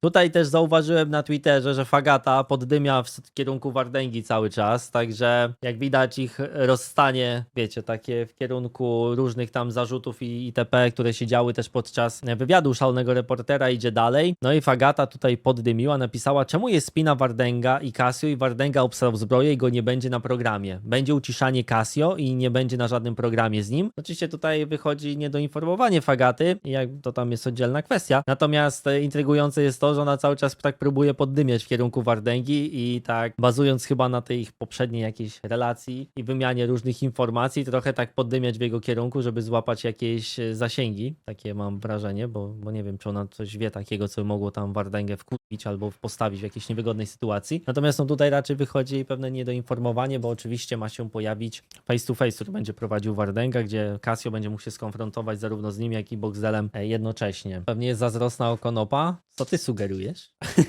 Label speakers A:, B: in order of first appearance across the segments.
A: Tutaj też zauważyłem na Twitterze, że Fagata poddymia w kierunku Wardęgi cały czas, także jak widać ich rozstanie, wiecie, takie w kierunku różnych tam zarzutów i itp., które się działy też podczas wywiadu szalonego reportera idzie dalej. No i Fagata tutaj poddymiła, napisała, czemu jest spina Wardęga i Casio i Wardęga obsrał zbroję i go nie będzie na programie. Będzie uciszanie Casio i nie będzie na żadnym programie z nim. Oczywiście tutaj wychodzi niedoinformowanie Fagaty, jak to tam jest oddzielna kwestia. Natomiast intrygujące jest to, że ona cały czas tak próbuje poddymiać w kierunku Wardęgi i tak bazując chyba na tej ich poprzedniej jakiejś relacji i wymianie różnych informacji, trochę tak poddymiać w jego kierunku, żeby złapać jakieś e, zasięgi. Takie mam wrażenie, bo, bo nie wiem, czy ona coś wie takiego, co mogło tam Wardęgę wkurwić albo postawić w jakiejś niewygodnej sytuacji. Natomiast no tutaj raczej wychodzi pewne niedoinformowanie, bo oczywiście ma się pojawić face to face, który będzie prowadził Wardęga, gdzie Casio będzie mógł się skonfrontować zarówno z nim, jak i Boxdelem e, jednocześnie. Pewnie jest zazdrosna o Konopa. Co ty sugerujesz?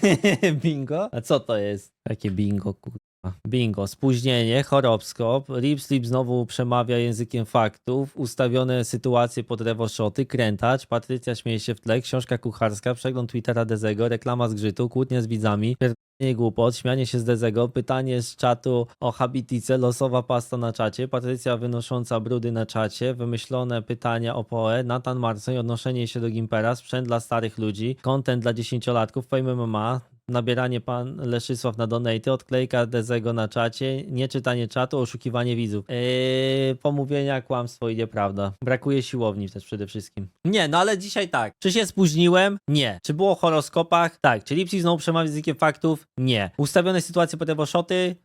A: bingo? A co to jest? Jakie bingo, kurwa? Bingo, spóźnienie, horoskop, Rip Slip znowu przemawia językiem faktów, ustawione sytuacje pod rewoszoty, krętacz, Patrycja śmieje się w tle, książka kucharska, przegląd Twittera Dezego, reklama zgrzytu, kłótnia z widzami, pierdolenie głupot, śmianie się z Dezego, pytanie z czatu o habitice, losowa pasta na czacie, Patrycja wynosząca brudy na czacie, wymyślone pytania o POE, Nathan Marcoń, odnoszenie się do Gimpera, sprzęt dla starych ludzi, content dla dziesięciolatków, Fame MMA, nabieranie pan Leszysław na donaty, odklejka Dezego na czacie, nieczytanie czatu, oszukiwanie widzów. Eee, pomówienia, kłamstwo i nieprawda. Brakuje siłowni też przede wszystkim. Nie, no ale dzisiaj tak. Czy się spóźniłem? Nie. Czy było o horoskopach? Tak. Czy Lipsy znowu przemawia językiem faktów? Nie. Ustawione sytuacje pod Ewoszoty?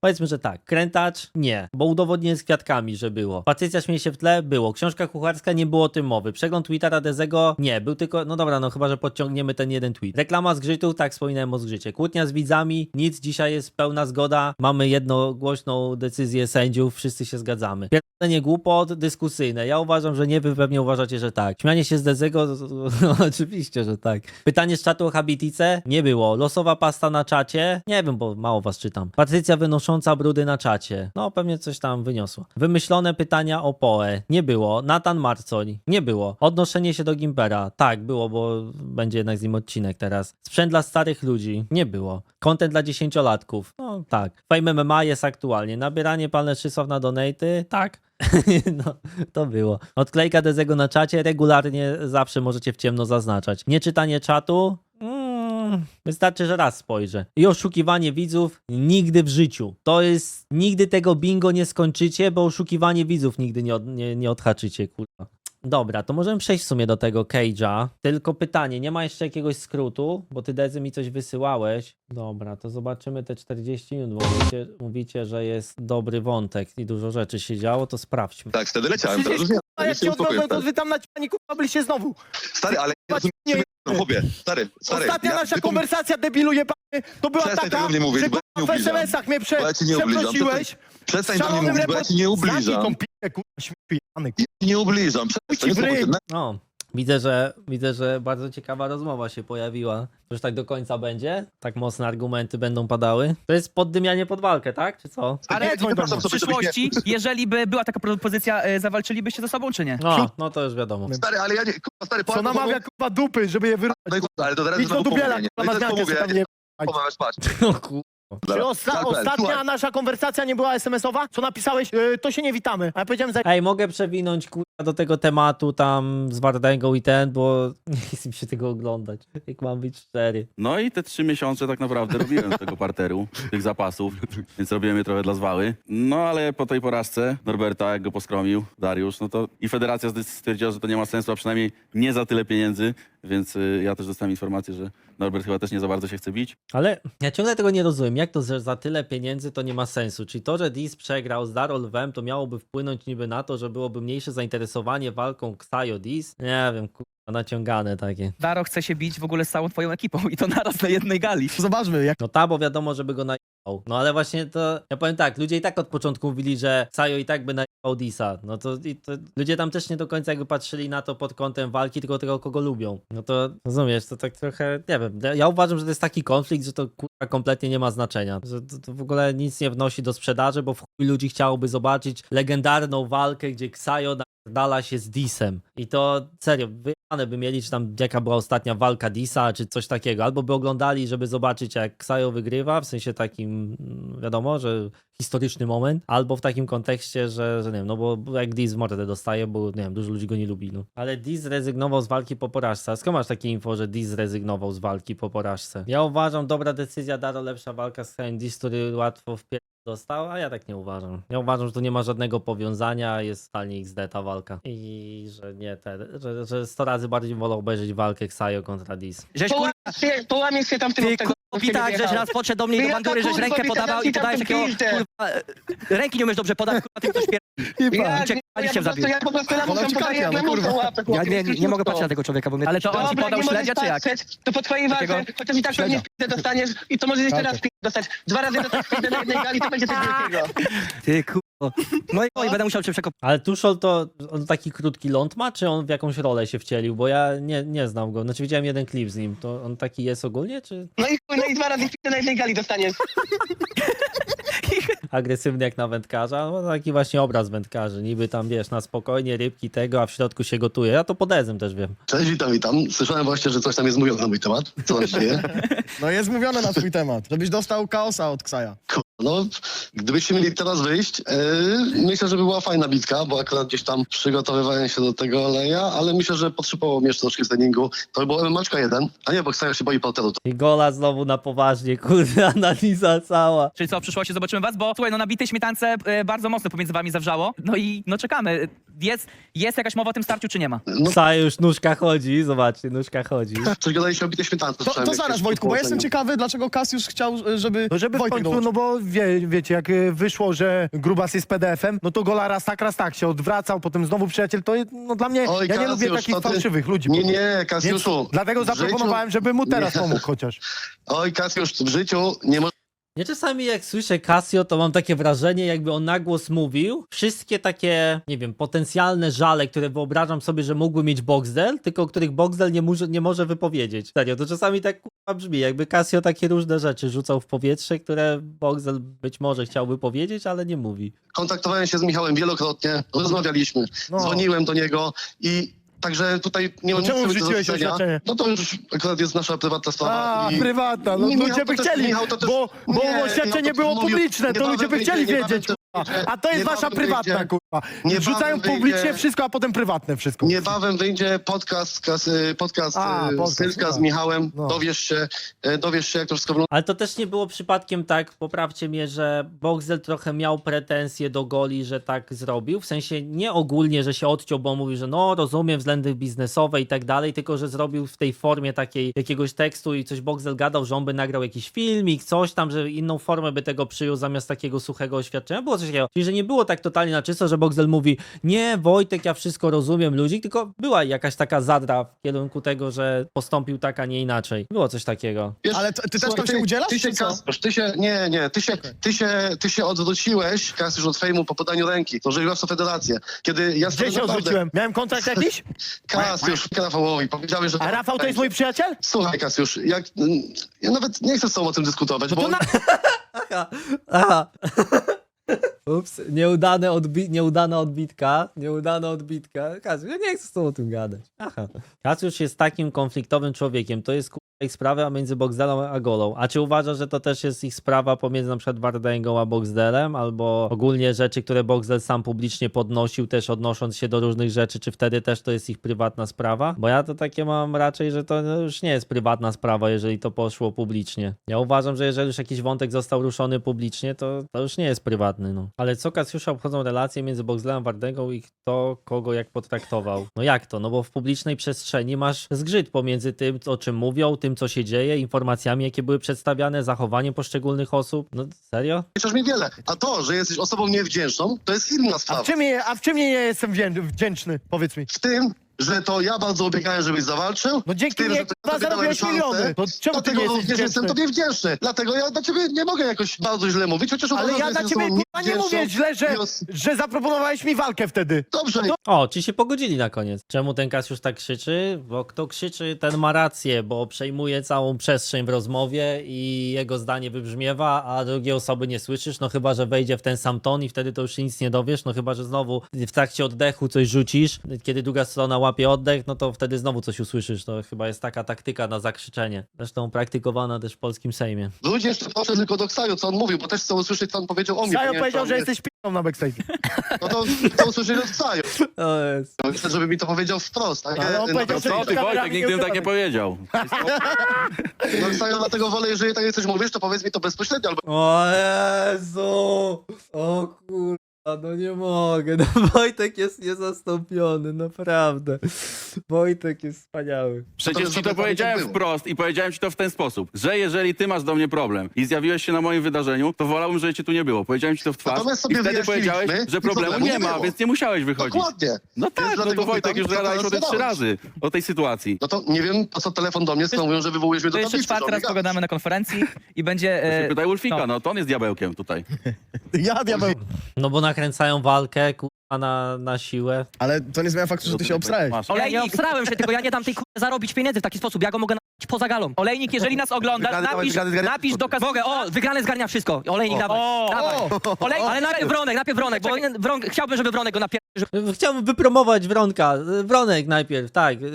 A: Powiedzmy, że tak. Krętacz? Nie, bo udowodnię z kwiatkami, że było. Patrycja śmieje się w tle? Było. Książka kucharska? Nie było o tym mowy. Przegląd Twittera Dezego? Nie, był tylko... No dobra, no chyba, że podciągniemy ten jeden tweet. Reklama zgrzytu? Tak, wspominałem o zgrzycie. Kłótnia z widzami? Nic, dzisiaj jest pełna zgoda. Mamy jednogłośną decyzję sędziów, wszyscy się zgadzamy. Pierdolenie głupot, dyskusyjne. Ja uważam, że nie, wy pewnie uważacie, że tak. Śmianie się z Dezego? No, oczywiście, że tak. Pytanie z czatu o habitice? Nie było. Losowa pasta na czacie? Nie wiem, bo mało was czytam. Patrycja wynosząca brudy na czacie. No, pewnie coś tam wyniosło. Wymyślone pytania o POE? Nie było. Natan Marcoń? Nie było. Odnoszenie się do Gimpera? Tak, było, bo będzie jednak z nim odcinek teraz. Sprzęt dla starych ludzi? Nie było. Content dla dziesięciolatków? No, tak. Fame MMA jest aktualnie. Nabieranie pan Leszysław na donaty? Tak. no, to było. Odklejka Dezego na czacie, regularnie zawsze możecie w ciemno zaznaczać. Nieczytanie czatu? Wystarczy, że raz spojrzę. I oszukiwanie widzów? Nigdy w życiu. To jest... Nigdy tego bingo nie skończycie, bo oszukiwanie widzów nigdy nie, od, nie, nie odhaczycie, kurwa. Dobra, to możemy przejść w sumie do tego Cage'a. Tylko pytanie, nie ma jeszcze jakiegoś skrótu? Bo ty Dezy mi coś wysyłałeś. Dobra, to zobaczymy te 40 minut, bo mówicie, mówicie, że jest dobry wątek i dużo rzeczy się działo, to sprawdźmy.
B: Tak, wtedy leciałem, teraz już
C: Przecież,
B: nie.
C: kurwa,
B: Już
C: jak
B: się
C: cię odrodzą, to wy tam na ciani kurwa byliście znowu.
B: Stary, ale ja
C: nie-
B: no chłopie, stary, stary.
C: Ostatnia
B: ja
C: nasza
B: tylko-
C: konwersacja, debilu jebany, to była
B: Przestań
C: taka,
B: tego mnie mówić,
C: że
B: bo ja
C: kurwa
B: nie
C: w
B: ubliżam.
C: SMS-ach mnie prze,
B: Bo ja ci nie ubliżam.
C: przeprosiłeś.
B: Przestań do mnie mówić, bo ja ci nie
C: Zamknij
B: ubliżam.
C: tą piłkę, kurwa, śmieci jebany,
B: Ja ci nie ubliżam, przestań.
C: Ci w ryj.
B: uspokój.
A: Widzę, że widzę, że bardzo ciekawa rozmowa się pojawiła. Już tak do końca będzie? Tak mocne argumenty będą padały? To jest poddymianie pod walkę, tak? Czy co?
D: Ale
B: przepraszam
D: w przyszłości, jeżeli by była taka propozycja, e, zawalczylibyście ze sobą, czy nie?
A: No, no to już wiadomo.
B: Stary, ale ja nie, kurwa, stary,
C: Co namawia kurwa dupy, żeby je wyrównać.
B: No i kurwa, ale to teraz
C: Idź do
B: znowu
C: dubiela,
B: pomówienie.
C: kurwa,
B: No i
C: na
B: teraz
C: zmiankę sobie tam
B: pomówienie.
C: nie
B: Pomawiasz, patrz.
A: No.
C: Czy osta ostatnia
B: słuchaj.
C: nasza konwersacja nie była SMS-owa? Co napisałeś? Yy, to się nie witamy. A ja powiedziałem za...
A: Ej, mogę przewinąć kurwa do tego tematu tam z Wardęgą i ten, bo nie chcę mi się tego oglądać. Jak mam być szczery.
E: No i te trzy miesiące tak naprawdę robiłem z tego parteru, tych zapasów, więc robiłem je trochę dla zwały. No ale po tej porażce Norberta, jak go poskromił Dariusz, no to i federacja stwierdziła, że to nie ma sensu, a przynajmniej nie za tyle pieniędzy, więc y, ja też dostałem informację, że Norbert chyba też nie za bardzo się chce bić.
A: Ale ja ciągle tego nie rozumiem. Jak to, że za tyle pieniędzy to nie ma sensu? Czyli to, że Dis przegrał z Darol Lwem, to miałoby wpłynąć niby na to, że byłoby mniejsze zainteresowanie walką Ksajo Dis? Nie wiem, kurwa, naciągane takie.
D: Daro chce się bić w ogóle z całą twoją ekipą i to naraz na jednej gali.
C: Zobaczmy, jak
A: No ta, bo wiadomo, żeby go No ale właśnie to, ja powiem tak, ludzie i tak od początku mówili, że Sajo i tak by najebał Disa. No to, i to ludzie tam też nie do końca jakby patrzyli na to pod kątem walki, tylko tego, kogo lubią. No to rozumiesz, to tak trochę, nie wiem, ja- uważam, że to jest taki konflikt, że to kurwa kompletnie nie ma znaczenia. Że to, to w ogóle nic nie wnosi do sprzedaży, bo w chuj ludzi chciałoby zobaczyć legendarną walkę, gdzie Ksajo dala się z Disem. I to serio, wyjane by mieli, czy tam jaka była ostatnia walka Disa, czy coś takiego. Albo by oglądali, żeby zobaczyć, jak Ksajo wygrywa, w sensie takim, mm, wiadomo, że historyczny moment, albo w takim kontekście, że, że nie wiem, no bo jak Diz w mordę dostaje, bo nie wiem, dużo ludzi go nie lubi. No. Ale Diz zrezygnował z walki po porażce. A skąd masz takie info, że Diz zrezygnował z walki po porażce? Ja uważam, dobra decyzja, Daro lepsza walka z Ksajem Diz, który łatwo w dostał, a ja tak nie uważam. Ja uważam, że tu nie ma żadnego powiązania, jest totalnie XD ta walka. I że nie, te, że, że 100 razy bardziej wolę obejrzeć walkę Ksajo kontra Diz.
D: Żeś kur...
F: Połamiesz się, tam w tym
D: Ty tak, żeś raz podszedł do mnie i do bandury, żeś rękę podawał i podałeś
F: tam
D: takiego,
F: pizdę.
D: kurwa, e, ręki nie umiesz dobrze podać, kurwa, ty ktoś pier...
F: Ja,
D: Uciekł,
F: ja, po prostu,
D: zabił.
F: ja po prostu
C: Ona
F: lamusem
C: uciekała,
F: podaję,
C: no
F: jak
C: kurwa.
F: łapę,
D: Ja
F: chłopie,
D: nie, nie, nie mogę patrzeć na tego człowieka, bo mnie...
G: Ale to on ci
F: Dobra,
G: podał
F: nie możesz
G: śledzie, czy jak?
F: patrzeć, To po twojej walce,
D: Takiego?
F: chociaż i tak pewnie w pizdę dostaniesz i to możesz jeszcze raz w pizdę dostać. Dwa razy dostać w pizdę na jednej gali, to będzie coś wielkiego.
D: Ty kurwa. No i, będę musiał cię przekopać.
A: Ale Tuszol to on taki krótki ląd ma, czy on w jakąś rolę się wcielił? Bo ja nie, nie znam go. Znaczy widziałem jeden klip z nim. To on taki jest ogólnie, czy
F: No i no i dwa razy w pizdę na jednej gali dostaniesz.
A: agresywny jak na wędkarza? No taki właśnie obraz wędkarzy. Niby tam, wiesz, na spokojnie rybki tego, a w środku się gotuje. Ja to po Dezem też wiem.
B: Cześć, witam, witam. Słyszałem właśnie, że coś tam jest mówione na mój temat. Co tam się dzieje?
C: No jest mówione na swój temat, żebyś dostał kaosa od Ksaja.
B: No, gdybyście mieli teraz wyjść, yy, myślę, że by była fajna bitka, bo akurat gdzieś tam przygotowywałem się do tego oleja, ale myślę, że potrzebowało mnie jeszcze troszkę z treningu. To by było MMAczka jeden, a nie, bo Ksaja się boi porteru.
A: I gola znowu na poważnie, kurde, analiza cała.
D: Czyli co, w przyszłości zobaczymy was, bo słuchaj, no na bitej śmietance e, bardzo mocno pomiędzy wami zawrzało. No i no czekamy. Jest, jest jakaś mowa o tym starciu, czy nie ma?
B: No,
A: Psa już nóżka chodzi, zobaczcie, nóżka chodzi.
B: coś gadaliście o bitej śmietance.
C: To, to zaraz Wojtku, bo jestem ciekawy, dlaczego Kasiusz chciał, żeby,
G: No żeby w
C: Wojtek
G: końcu, no bo wie, wiecie, jak y, wyszło, że Grubas jest PDF-em, no to gola raz tak, raz tak się odwracał, potem znowu przyjaciel, to jest- no dla mnie,
B: Oj,
G: ja nie lubię takich
B: to ty-
G: fałszywych ludzi.
B: Nie,
G: po-
B: nie,
G: Więc
B: Kasiuszu.
G: dlatego
B: życiu-
G: zaproponowałem, żeby mu teraz
B: Nie.
G: pomógł chociaż.
B: Oj, Kasiusz, w życiu nie może
A: Ja czasami jak słyszę Casio, to mam takie wrażenie, jakby on na głos mówił wszystkie takie, nie wiem, potencjalne żale, które wyobrażam sobie, że mógłby mieć Boxdel, tylko których Boxdel nie, może- nie może wypowiedzieć. Serio, to czasami tak kurwa brzmi, jakby Casio takie różne rzeczy rzucał w powietrze, które Boxdel być może chciał wypowiedzieć, ale nie mówi.
B: kontaktowałem się z Michałem wielokrotnie, rozmawialiśmy,
G: No.
B: dzwoniłem do niego i także tutaj nie mam
G: To czemu
B: nic do
G: wrzuciłeś
B: zarzucenia.
G: oświadczenie?
B: No to już akurat jest nasza prywatna sprawa.
G: A,
B: i...
G: prywatna, no
B: Nie, Michał,
G: ludzie by
B: to też-
G: chcieli,
B: Michał, to też-
G: bo, bo
B: Nie,
G: oświadczenie
B: Michał, to
G: było
B: mówił-
G: publiczne, to
B: niebawem
G: ludzie by
B: wyjdzie,
G: chcieli
B: niebawem
G: wiedzieć, a to jest wasza
B: niebawem
G: prywatna,
B: wyjdzie.
G: kurwa.
B: Niebawem
G: Wrzucają
B: wyjdzie.
G: publicznie wszystko, a potem prywatne wszystko.
B: Niebawem wyjdzie podcast, kas, y, podcast,
G: A,
B: y,
G: podcast,
B: Sylka z
G: no.
B: Michałem.
G: No.
B: Dowiesz się, y, dowiesz się, jak to wszystko wygląda.
A: Ale to też nie było przypadkiem tak, poprawcie mnie, że Boxel trochę miał pretensje do Goli, że tak zrobił. W sensie nie ogólnie, że się odciął, bo mówił, że no rozumiem względy biznesowe i tak dalej, tylko że zrobił w tej formie takiej jakiegoś tekstu i coś Boxel gadał, że on by nagrał jakiś filmik, coś tam, że inną formę by tego przyjął zamiast takiego suchego oświadczenia. Było coś takiego. Czyli, że nie było tak totalnie na czysto, że Boxel mówi, nie Wojtek, ja wszystko rozumiem ludzi, tylko była jakaś taka zadra w kierunku tego, że postąpił tak, a nie inaczej. Było coś takiego.
B: Wiesz,
C: Ale ty- ty też tam się udzielasz,
B: Ty się,
C: czy co?
B: Kasperz, ty się, nie, nie, ty się, ty się, ty się odwróciłeś, Kasiusz, od fejmu po podaniu ręki. To, że grasz o federację. Kiedy ja
G: Gdzie się
B: naprawdę-
G: odrzuciłem? Miałem kontrakt jakiś?
B: Kasiusz, Rafałowi, powiedziałeś, że...
G: A Rafał to jest mój przyjaciel?
B: Słuchaj, Kasiusz, jak, ja nawet nie chcę z tobą o tym dyskutować, bo...
G: to na-
A: Aha, aha. Ups, nieudane odbi nieudana odbitka, nieudana odbitka. Kasiusz, ja nie chcę z tobą o tym gadać. Aha. Kasiusz jest takim konfliktowym człowiekiem, to jest ich sprawa między Boxdelem a Golą. A czy uważasz, że to też jest ich sprawa pomiędzy na przykład Wardęgą a Boxdelem, albo ogólnie rzeczy, które Boxdel sam publicznie podnosił, też odnosząc się do różnych rzeczy, czy wtedy też to jest ich prywatna sprawa? Bo ja to takie mam raczej, że to no, już nie jest prywatna sprawa, jeżeli to poszło publicznie. Ja uważam, że jeżeli już jakiś wątek został ruszony publicznie, to, to już nie jest prywatny, no. Ale co Kasiusza obchodzą relacje między Boxdelem a Wardęgą i kto kogo jak potraktował? No jak to? No bo w publicznej przestrzeni masz zgrzyt pomiędzy tym, o czym mówią, tym, co się dzieje, informacjami, jakie były przedstawiane, zachowaniem poszczególnych osób. No serio?
B: Piszesz mi wiele. A to, że jesteś osobą niewdzięczną, to jest inna
G: A
B: sprawa.
G: w czym, je, a w czym nie jestem wdzię- wdzięczny? Powiedz mi.
B: W tym, że to ja bardzo obiegałem, żebyś zawalczył.
G: No dzięki mnie, kurwa, zarobiłeś miliony. To czemu ty
B: Dlatego
G: nie jesteś
B: również jestem
G: wdzięczny?
B: tobie wdzięczny. Dlatego ja dla ciebie nie mogę jakoś bardzo źle mówić, chociaż
G: Ale
B: uważam,
G: ja
B: że
G: dla
B: jestem
G: ciebie, kurwa, nie
B: niewdzięczną.
G: mówię źle, że, że zaproponowałeś mi walkę wtedy.
B: Dobrze,
A: O, ci się pogodzili na koniec. Czemu ten Kasiusz tak krzyczy? Bo kto krzyczy, ten ma rację, bo przejmuje całą przestrzeń w rozmowie i jego zdanie wybrzmiewa, a drugiej osoby nie słyszysz, no chyba, że wejdzie w ten sam ton i wtedy to już się nic nie dowiesz, no chyba, że znowu w trakcie oddechu coś rzucisz, kiedy druga strona łapie oddech, no to wtedy znowu coś usłyszysz. To chyba jest taka taktyka na zakrzyczenie. Zresztą praktykowana też w polskim Sejmie.
B: Ludzie jeszcze proszę tylko do Ksaju, co on mówił, bo też chcą usłyszeć, co on powiedział o mnie.
G: Sajo
B: Nie,
G: powiedział, że jesteś p***ą na backstage.
B: No to chcą usłyszeć od Ksaju.
A: To jest...
B: No, Chcę, żeby mi to powiedział wprost. A nie,
G: Ale on
B: na
G: powiedział, że-
E: Co ty, Wojtek,
G: nie
E: nigdy bym tak nie powiedział.
B: No Ksaju, dlatego wolę, jeżeli tak coś mówisz, to powiedz mi to bezpośrednio, albo
A: O Jezu! O kurwa, no nie mogę. No Wojtek jest niezastąpiony, naprawdę. Wojtek jest wspaniały.
E: Przecież ci to powiedziałem wprost i powiedziałem ci to w ten sposób, że jeżeli ty masz do mnie problem i zjawiłeś się na moim wydarzeniu, to wolałbym, żeby cię tu nie było. Powiedziałem ci to w twarz
B: Natomiast
E: i
B: sobie
E: wtedy
B: wyjaśniliśmy
E: powiedziałeś, że
B: i
E: problemu nie ma,
B: było.
E: więc nie musiałeś wychodzić.
B: dokładnie.
E: No tak, no
B: dlatego
E: to Wojtek,
B: pytam,
E: już
B: co
E: gadałeś o tym trzy razy, o tej sytuacji.
B: No to nie wiem, po co telefon do mnie, skoro mówią, że wywołujesz mnie do
D: To jeszcze
B: tablicy.
D: czwarty raz pogadamy na konferencji i będzie... E,
E: Pytaj Ulfika,
D: no.
E: no to on jest diabełkiem tutaj.
C: Ja diabeł.
A: No bo nakręcają walkę, kurwa, na, na siłę.
H: Ale to nie zmienia faktu, że ty się obsrałeś.
E: Masz.
I: Ja nie obsrałem się, tylko ja nie dam tej kurze zarobić pieniędzy w taki sposób. Ja go mogę poza galą.
D: Olejnik, jeżeli nas oglądasz,
H: Wygrany, dawaj,
D: napisz,
H: wygrany, zgarnia-
D: napisz dokaz...
I: Mogę, o, wygrany zgarnia wszystko. Olejnik, dawaj.
D: O,
I: dawaj.
D: Olejnik,
I: Ale najpierw Wronek, najpierw Wronek, bo. Wron, chciałbym, żeby Wronek go napier... żeby
A: Chciałbym wypromować Wronka. Wronek najpierw, tak.
I: mu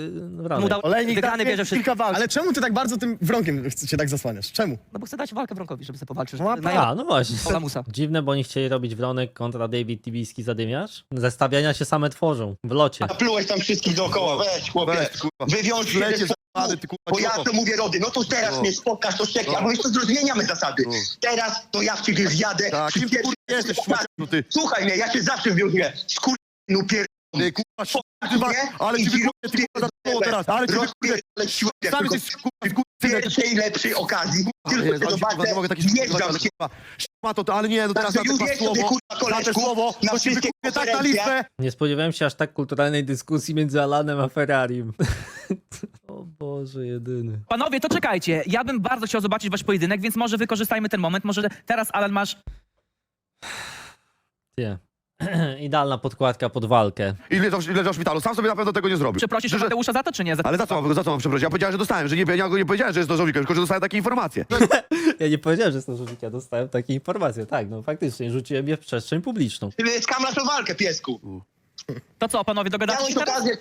A: Wronek.
I: dał
G: Olejnik
I: wygrany bierze wszystko.
G: kilka walk.
H: Ale czemu ty tak bardzo tym wronkiem ch- się tak zasłaniasz? Czemu?
I: No bo chcę dać walkę Wronkowi, żeby sobie powalczył.
G: No,
A: A, no właśnie.
I: Lamusa.
A: Dziwne, bo oni chcieli robić Wronek kontra David Tibijski zadymiarz. Zestawiania się same tworzą w locie.
J: Naplułeś tam wszystkich dookoła, weź chłopie.
H: Weź, kurwa.
J: Wywiąż się
H: Lecie
J: ze
H: za ty kurwa
J: bo ja to mówię Rody, no to teraz
H: No.
J: mnie spotkasz, to szczeknie, albo jeszcze zmieniamy zasady. Teraz to ja w ciebie wjadę.
H: Tak,
J: przy
H: kim ty
J: pierwszej
H: kurwa jesteś, szmaciarzu, ty?
J: Słuchaj mnie, ja cię zawsze wywiązuję. Skur... No pier...
H: Ty kurwa, sz- ty ma- ale ci wykupię, ty kurwa za to teraz, ale ci wykupię. Sam jesteś kurwa w
J: w
H: kurwa.
J: pierwszej lepszej okazji. Tylko cię
H: kurwa,
J: zobaczę,
H: nie mogę takich
J: wjeżdżam
H: kurwa. To, ale nie, no teraz za
J: Także
H: te słowo,
J: kurwa,
H: za te słowo,
J: na
H: to ci wykupię tak na listę.
A: Nie spodziewałem się aż tak kulturalnej dyskusji między Alanem a Ferrarim. o Boże, jedyny.
D: Panowie, to czekajcie. Ja bym bardzo chciał zobaczyć wasz pojedynek, więc może wykorzystajmy ten moment. Może teraz, Alan, masz...
A: Nie. Idealna podkładka pod walkę.
H: I leżał, leżał w szpitalu, sam sobie na pewno tego nie zrobił.
D: Przeprosisz
H: Że-
D: Mateusza za to, czy nie? Za...
H: Ale za co, mam- za co mam przeprosić? Ja powiedziałem, że dostałem, że nie, ja go nie powiedziałem, że jest nożownikiem, tylko że dostałem takie informacje.
A: Ja nie powiedziałem, że jestem żółwik, ja dostałem takie informacje. Tak, no faktycznie, rzuciłem je w przestrzeń publiczną.
J: Skam tą walkę, piesku.
D: To co, panowie, dogadacie
J: Miałeś
D: się teraz?
J: okazję.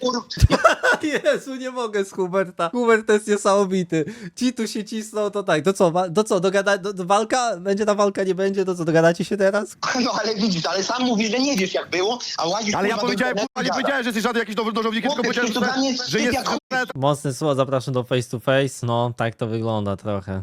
A: Jezu, nie mogę z Huberta. Hubert to jest niesamowity. Ci tu się cisną, to tak. To co, wa- to co, dogada, do, do walka? Będzie ta walka, nie będzie? To co, dogadacie się teraz?
J: No ale widzisz, ale sam mówisz, że nie wiesz jak było, a łazisz
H: Ale ja
J: kurwa, do
H: powiedziałem,
J: internetu
H: nie
J: gadasz.
H: powiedziałem, że jesteś żaden jakiś nowy nożownikiem, tylko
J: Chłopie,
H: powiedziałem,
J: to dla mnie
H: że,
J: jest
H: że jest...
J: jak.
A: Mocne słowo, zapraszam do face to face. No, tak to wygląda trochę.